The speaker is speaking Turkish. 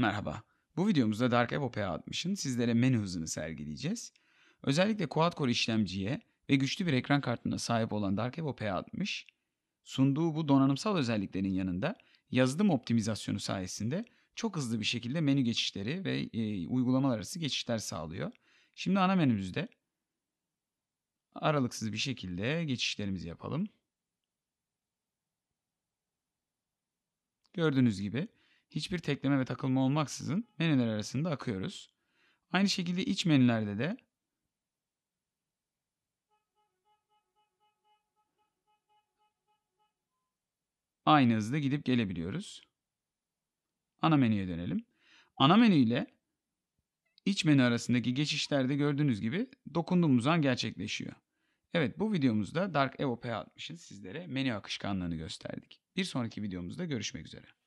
Merhaba. Bu videomuzda Dark Evo P60'ın sizlere menü hızını sergileyeceğiz. Özellikle quad-core işlemciye ve güçlü bir ekran kartına sahip olan Dark Evo P60, sunduğu bu donanımsal özelliklerin yanında yazılım optimizasyonu sayesinde çok hızlı bir şekilde menü geçişleri ve e, uygulamalar arası geçişler sağlıyor. Şimdi ana menümüzde aralıksız bir şekilde geçişlerimizi yapalım. Gördüğünüz gibi hiçbir tekleme ve takılma olmaksızın menüler arasında akıyoruz. Aynı şekilde iç menülerde de aynı hızda gidip gelebiliyoruz. Ana menüye dönelim. Ana menü ile iç menü arasındaki geçişlerde gördüğünüz gibi dokunduğumuz an gerçekleşiyor. Evet bu videomuzda Dark Evo P60'ın sizlere menü akışkanlığını gösterdik. Bir sonraki videomuzda görüşmek üzere.